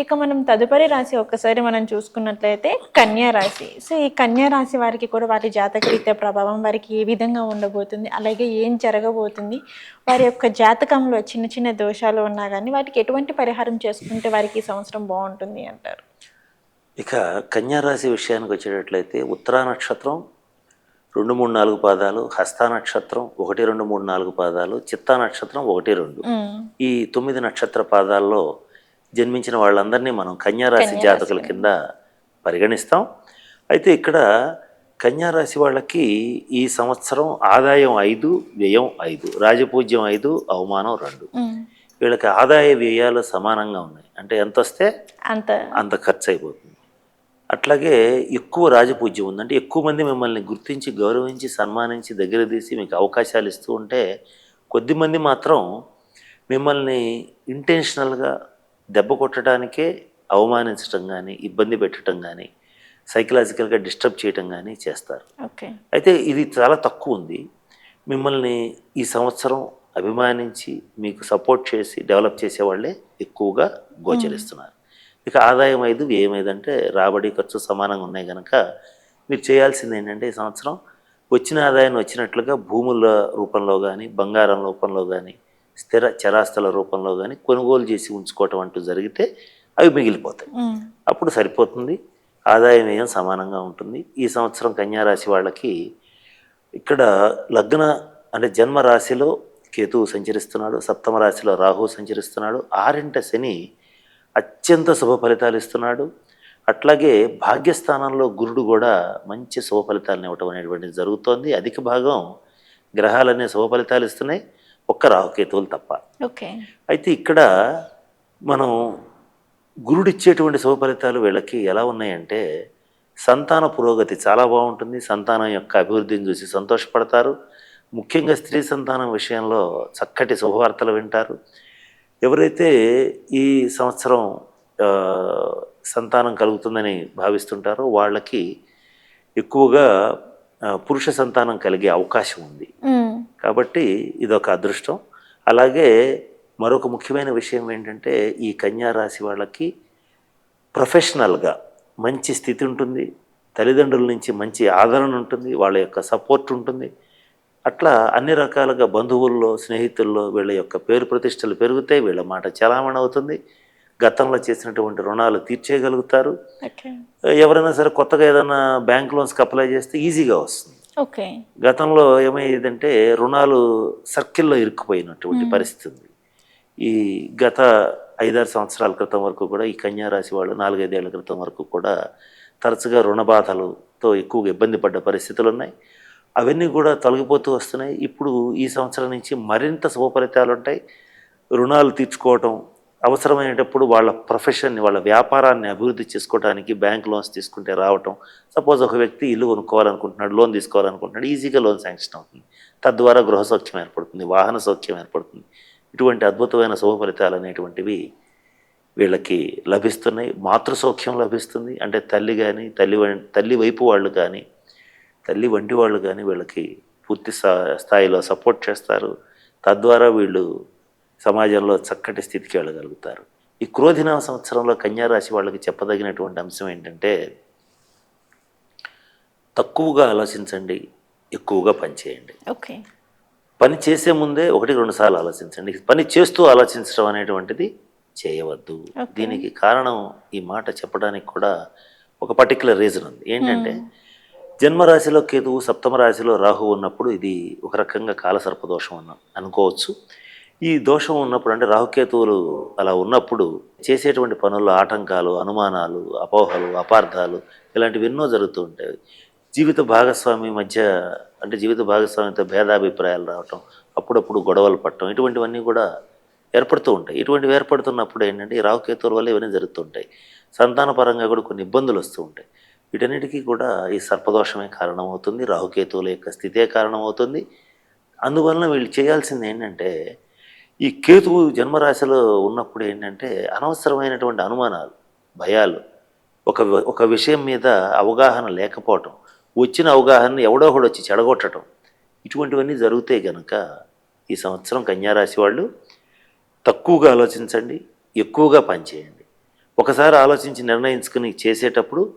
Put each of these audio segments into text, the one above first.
ఇక మనం తదుపరి రాశి ఒక్కసారి మనం చూసుకున్నట్లయితే కన్యా రాశి. సో ఈ కన్యా రాశి వారికి కూడా వారి జాతక రీత్యా ప్రభావం వారికి ఏ విధంగా ఉండబోతుంది అలాగే ఏం జరగబోతుంది వారి యొక్క జాతకంలో చిన్న చిన్న దోషాలు ఉన్నా కానీ వాటికి ఎటువంటి పరిహారం చేసుకుంటే వారికి ఈ సంవత్సరం బాగుంటుంది అంటారు? ఇక కన్యా రాశి విషయానికి వచ్చేటట్లయితే ఉత్తరా నక్షత్రం రెండు మూడు నాలుగు పాదాలు హస్త నక్షత్రం ఒకటి రెండు మూడు నాలుగు పాదాలు చిత్తా నక్షత్రం ఒకటి రెండు. ఈ తొమ్మిది నక్షత్ర పాదాల్లో జన్మించిన వాళ్ళందరినీ మనం కన్యా రాశి జాతకుల కింద పరిగణిస్తాం. అయితే ఇక్కడ కన్యా రాశి వాళ్ళకి ఈ సంవత్సరం ఆదాయం ఐదు వ్యయం ఐదు రాజపూజ్యం ఐదు అవమానం రెండు. వీళ్ళకి ఆదాయ వ్యయాలు సమానంగా ఉన్నాయి. అంటే ఎంత వస్తే అంత. అంత ఖర్చు అయిపోతుంది అట్లాగే ఎక్కువ రాజపూజ్యం ఉందంటే ఎక్కువ మంది మిమ్మల్ని గుర్తించి గౌరవించి సన్మానించి దగ్గర తీసి మీకు అవకాశాలు ఇస్తూ ఉంటే కొద్దిమంది మాత్రం మిమ్మల్ని ఇంటెన్షనల్గా దెబ్బ కొట్టడానికే అవమానించడం కానీ ఇబ్బంది పెట్టడం కానీ సైకలాజికల్గా డిస్టర్బ్ చేయటం కానీ చేస్తారు. ఓకే. అయితే ఇది చాలా తక్కువ ఉంది. మిమ్మల్ని ఈ సంవత్సరం అభిమానించి మీకు సపోర్ట్ చేసి డెవలప్ చేసేవాళ్ళే ఎక్కువగా గోచరిస్తున్నారు. ఇక ఆదాయం ఐదు ఐదు అంటే రాబడి ఖర్చు సమానంగా ఉన్నాయి కనుక మీరు చేయాల్సింది ఏంటంటే ఈ సంవత్సరం వచ్చిన ఆదాయాన్ని వచ్చినట్లుగా భూముల రూపంలో కానీ బంగారం రూపంలో కానీ స్థిర చరాస్తుల రూపంలో కానీ కొనుగోలు చేసి ఉంచుకోవటం అంటూ జరిగితే అవి మిగిలిపోతాయి. అప్పుడు సరిపోతుంది. ఆదాయం వ్యయం సమానంగా ఉంటుంది. ఈ సంవత్సరం కన్యా రాశి వాళ్ళకి ఇక్కడ లగ్న అంటే జన్మ రాశిలో కేతువు సంచరిస్తున్నాడు సప్తమ రాశిలో రాహు సంచరిస్తున్నాడు ఆరింట శని అత్యంత శుభ ఫలితాలు ఇస్తున్నాడు. అట్లాగే భాగ్యస్థానంలో గురుడు కూడా మంచి శుభ ఫలితాలను ఇవ్వటం అనేటువంటిది జరుగుతోంది. అధిక భాగం గ్రహాలనే శుభ ఫలితాలు ఇస్తున్నాయి. ఒక్క రాహుకేతువులు తప్ప. ఓకే. అయితే ఇక్కడ మనం గురుడు ఇచ్చేటువంటి శుభ ఫలితాలు వీళ్ళకి ఎలా ఉన్నాయంటే సంతాన పురోగతి చాలా బాగుంటుంది. సంతానం యొక్క అభివృద్ధిని చూసి సంతోషపడతారు. ముఖ్యంగా స్త్రీ సంతానం విషయంలో చక్కటి శుభవార్తలు వింటారు. ఎవరైతే ఈ సంవత్సరం సంతానం కలుగుతుందని భావిస్తుంటారో వాళ్ళకి ఎక్కువగా పురుష సంతానం కలిగే అవకాశం ఉంది. కాబట్టి ఇదొక అదృష్టం. అలాగే మరొక ముఖ్యమైన విషయం ఏంటంటే ఈ కన్యా రాశి వాళ్ళకి ప్రొఫెషనల్గా మంచి స్థితి ఉంటుంది. తల్లిదండ్రుల నుంచి మంచి ఆదరణ ఉంటుంది. వాళ్ళ యొక్క సపోర్ట్ ఉంటుంది. అట్లా అన్ని రకాలుగా బంధువుల్లో స్నేహితుల్లో వీళ్ళ యొక్క పేరు ప్రతిష్టలు పెరుగుతాయి వీళ్ళ మాట చలామణి అవుతుంది. గతంలో చేసినటువంటి రుణాలు తీర్చేయగలుగుతారు. ఎవరైనా సరే కొత్తగా ఏదైనా బ్యాంక్ లోన్స్కి అప్లై చేస్తే ఈజీగా వస్తుంది. ఓకే. గతంలో ఏమయ్యేదంటే రుణాలు సర్కిల్లో ఇరుక్కుపోయినటువంటి పరిస్థితి ఉంది ఈ గత ఐదారు సంవత్సరాల క్రితం వరకు కూడా ఈ కన్యా రాశి వాళ్ళు నాలుగైదేళ్ళ క్రితం వరకు కూడా తరచుగా రుణ బాధలతో ఎక్కువగా ఇబ్బంది పడ్డ పరిస్థితులు ఉన్నాయి. అవన్నీ కూడా తొలగిపోతూ వస్తున్నాయి. ఇప్పుడు ఈ సంవత్సరం నుంచి మరింత శుభ ఫలితాలు ఉంటాయి. రుణాలు తీర్చుకోవటం అవసరమైనటప్పుడు వాళ్ళ ప్రొఫెషన్ని వాళ్ళ వ్యాపారాన్ని అభివృద్ధి చేసుకోవడానికి బ్యాంక్ లోన్స్ తీసుకుంటే రావటం సపోజ్ ఒక వ్యక్తి ఇల్లు కొనుక్కోవాలనుకుంటున్నాడు లోన్ తీసుకోవాలనుకుంటున్నాడు ఈజీగా లోన్ శాంక్షన్ అవుతుంది. తద్వారా గృహ సౌఖ్యం ఏర్పడుతుంది వాహన సౌఖ్యం ఏర్పడుతుంది. ఇటువంటి అద్భుతమైన శుభ ఫలితాలు అనేటువంటివి వీళ్ళకి లభిస్తున్నాయి. మాతృసౌఖ్యం లభిస్తుంది. అంటే తల్లి కానీ తల్లి తల్లి వైపు వాళ్ళు కానీ తల్లి వంటి వాళ్ళు కానీ వీళ్ళకి పూర్తి స్థాయిలో సపోర్ట్ చేస్తారు. తద్వారా వీళ్ళు సమాజంలో చక్కటి స్థితికి వెళ్ళగలుగుతారు. ఈ క్రోధినామ సంవత్సరంలో కన్యారాశి వాళ్ళకి చెప్పదగినటువంటి అంశం ఏంటంటే తక్కువగా ఆలోచించండి ఎక్కువగా పనిచేయండి ఓకే. పని చేసే ముందే ఒకటి రెండు సార్లు ఆలోచించండి. పని చేస్తూ ఆలోచించడం అనేటువంటిది చేయవద్దు. దీనికి కారణం ఈ మాట చెప్పడానికి కూడా ఒక పర్టికులర్ రీజన్ ఉంది. ఏంటంటే జన్మరాశిలో కేతువు సప్తమ రాశిలో రాహు ఉన్నప్పుడు ఇది ఒక రకంగా కాలసర్ప దోషం అన్న అనుకోవచ్చు. ఈ దోషం ఉన్నప్పుడు అంటే రాహుకేతువులు అలా ఉన్నప్పుడు చేసేటువంటి పనుల్లో ఆటంకాలు అనుమానాలు అపోహలు అపార్థాలు ఇలాంటివి ఎన్నో జరుగుతూ ఉంటాయి. జీవిత భాగస్వామి మధ్య అంటే జీవిత భాగస్వామితో భేదాభిప్రాయాలు రావటం అప్పుడప్పుడు గొడవలు పట్టడం ఇటువంటివన్నీ కూడా ఏర్పడుతూ ఉంటాయి. ఇటువంటివి ఏర్పడుతున్నప్పుడు ఏంటంటే ఈ రాహుకేతువుల వల్ల ఇవన్నీ జరుగుతుంటాయి సంతానపరంగా కూడా కొన్ని ఇబ్బందులు వస్తూ ఉంటాయి. వీటన్నిటికీ కూడా ఈ సర్పదోషమే కారణమవుతుంది రాహుకేతువుల యొక్క స్థితే కారణమవుతుంది. అందువలన వీళ్ళు చేయాల్సింది ఏంటంటే ఈ కేతువు జన్మరాశిలో ఉన్నప్పుడు ఏంటంటే అనవసరమైనటువంటి అనుమానాలు భయాలు ఒక ఒక విషయం మీద అవగాహన లేకపోవటం వచ్చిన అవగాహనని ఎవడో ఒకడు వచ్చి చెడగొట్టడం ఇటువంటివన్నీ జరుగుతాయి కనుక ఈ సంవత్సరం కన్యారాశి వాళ్ళు తక్కువగా ఆలోచించండి ఎక్కువగా పనిచేయండి. ఒకసారి ఆలోచించి నిర్ణయించుకుని చేసేటప్పుడు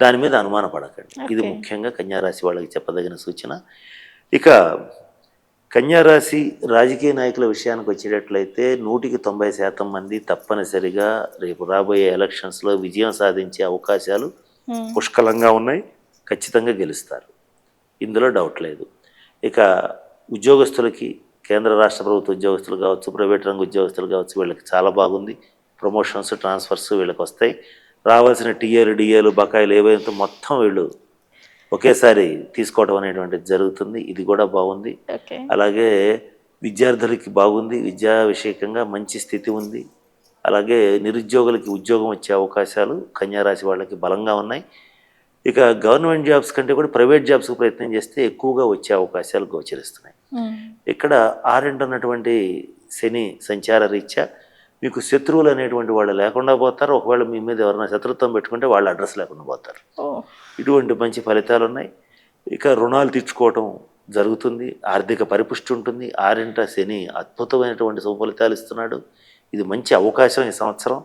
దాని మీద అనుమానపడకండి. ఇది. ముఖ్యంగా కన్యారాశి వాళ్ళకి చెప్పదగిన సూచన. ఇక కన్యారాశి రాజకీయ నాయకుల విషయానికి వచ్చేటట్లయితే నూటికి తొంభై శాతం మంది తప్పనిసరిగా రేపు రాబోయే ఎలక్షన్స్లో విజయం సాధించే అవకాశాలు పుష్కలంగా ఉన్నాయి. ఖచ్చితంగా గెలుస్తారు. ఇందులో డౌట్ లేదు. ఇక ఉద్యోగస్తులకి కేంద్ర రాష్ట్ర ప్రభుత్వ ఉద్యోగస్తులు కావచ్చు ప్రైవేట్ రంగ ఉద్యోగస్తులు కావచ్చు వీళ్ళకి చాలా బాగుంది. ప్రమోషన్స్ ట్రాన్స్ఫర్స్ వీళ్ళకి వస్తాయి రావాల్సిన టీఏలు డిఏలు బకాయిలు ఏవైతే మొత్తం వీళ్ళు ఒకేసారి తీసుకోవడం అనేటువంటిది జరుగుతుంది. ఇది కూడా బాగుంది. ఓకే. అలాగే విద్యార్థులకి బాగుంది. విద్యా విషయకంగా మంచి స్థితి ఉంది. అలాగే నిరుద్యోగులకి ఉద్యోగం వచ్చే అవకాశాలు కన్యారాశి వాళ్ళకి బలంగా ఉన్నాయి. ఇక గవర్నమెంట్ జాబ్స్ కంటే కూడా ప్రైవేట్ జాబ్స్కి ప్రయత్నం చేస్తే ఎక్కువగా వచ్చే అవకాశాలు గోచరిస్తున్నాయి. ఇక్కడ ఆరెంట్ ఉన్నటువంటి శని సంచార రీత్యా మీకు శత్రువులు అనేటువంటి వాళ్ళు లేకుండా పోతారు. ఒకవేళ మీ మీద ఎవరైనా శత్రుత్వం పెట్టుకుంటే వాళ్ళ అడ్రస్ లేకుండా పోతారు. ఇటువంటి మంచి ఫలితాలు ఉన్నాయి. ఇక రుణాలు తీర్చుకోవటం జరుగుతుంది. ఆర్థిక పరిపుష్టి ఉంటుంది. ఆరింట శని అద్భుతమైనటువంటి శుభ ఫలితాలు ఇస్తున్నాడు. ఇది మంచి అవకాశం ఈ సంవత్సరం.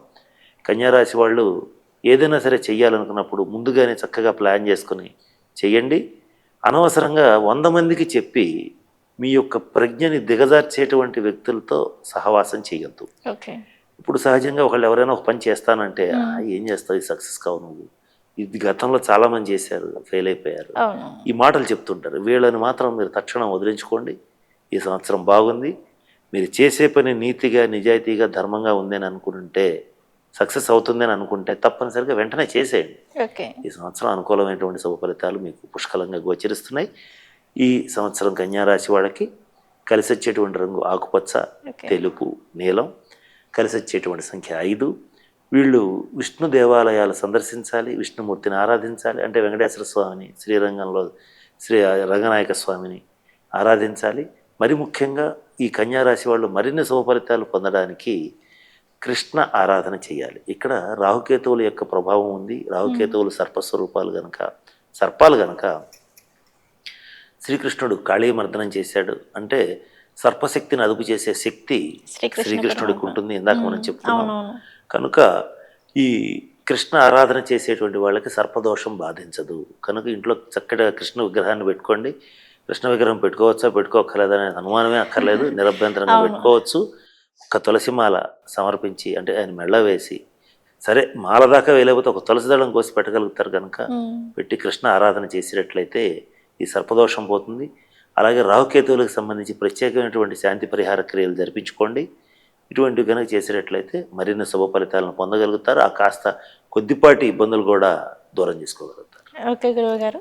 కన్యారాశి వాళ్ళు ఏదైనా సరే చెయ్యాలనుకున్నప్పుడు ముందుగానే చక్కగా ప్లాన్ చేసుకుని చెయ్యండి. అనవసరంగా వంద మందికి చెప్పి మీ యొక్క ప్రజ్ఞని దిగజార్చేటువంటి వ్యక్తులతో సహవాసం చేయొద్దు. ఓకే. ఇప్పుడు సహజంగా ఒకళ్ళు ఎవరైనా ఒక పని చేస్తానంటే "ఆ, ఏం చేస్తావు? ఇది సక్సెస్ కావు నువ్వు. ఇది గతంలో చాలా మంది చేశారు ఫెయిల్ అయిపోయారు. ఈ మాటలు చెప్తుంటారు వీళ్ళని మాత్రం మీరు తక్షణం వదిలించుకోండి. ఈ సంవత్సరం బాగుంది. మీరు చేసే పని నీతిగా నిజాయితీగా ధర్మంగా ఉందని అనుకుంటే సక్సెస్ అవుతుందని అనుకుంటే తప్పనిసరిగా వెంటనే చేసేయండి. ఓకే. ఈ సంవత్సరం అనుకూలమైనటువంటి శుభ ఫలితాలు మీకు పుష్కలంగా గోచరిస్తున్నాయి. ఈ సంవత్సరం కన్యారాశి వాళ్ళకి కలిసి వచ్చేటువంటి రంగు ఆకుపచ్చ తెలుపు నీలం కలిసి వచ్చేటువంటి సంఖ్య ఐదు. వీళ్ళు విష్ణు దేవాలయాలు సందర్శించాలి విష్ణుమూర్తిని ఆరాధించాలి అంటే వెంకటేశ్వర స్వామిని శ్రీరంగంలో శ్రీ రంగనాయక స్వామిని ఆరాధించాలి. మరి ముఖ్యంగా ఈ కన్యారాశి వాళ్ళు మరిన్ని శుభ ఫలితాలు పొందడానికి కృష్ణ ఆరాధన చేయాలి. ఇక్కడ రాహుకేతువుల యొక్క ప్రభావం ఉంది. రాహుకేతువులు సర్పస్వరూపాలు గనక సర్పాలు గనక శ్రీకృష్ణుడు కాళీమర్దనం చేశాడు అంటే సర్పశక్తిని అదుపు చేసే శక్తి శ్రీకృష్ణ శ్రీకృష్ణుడికి. ఉంటుంది. ఇందాక మనం అవునవును. కనుక ఈ కృష్ణ ఆరాధన చేసేటువంటి వాళ్ళకి సర్పదోషం బాధించదు. కనుక ఇంట్లో చక్కటి కృష్ణ విగ్రహాన్ని పెట్టుకోండి. కృష్ణ విగ్రహం పెట్టుకోవచ్చా పెట్టుకోకర్లేదా అనే అనుమానమే అక్కర్లేదు. నిరభ్యంతరంగా. పెట్టుకోవచ్చు. ఒక తులసి మాల సమర్పించి అంటే ఆయన మెళ్ళ వేసి సరే మాల దాకా వేయలేకపోతే ఒక తులసి దళం కోసి పెట్టగలుగుతారు కనుక పెట్టి కృష్ణ ఆరాధన చేసినట్లయితే ఈ సర్పదోషం పోతుంది. అలాగే రాహుకేతువులకు సంబంధించి ప్రత్యేకమైనటువంటి శాంతి పరిహార క్రియలు జరిపించుకోండి. ఇటువంటివి కనుక చేసినట్లయితే మరిన్ని శుభ ఫలితాలను పొందగలుగుతారు. ఆ కాస్త కొద్దిపాటి ఇబ్బందులు కూడా దూరం చేసుకోగలుగుతారు. ఓకే గురువు గారు.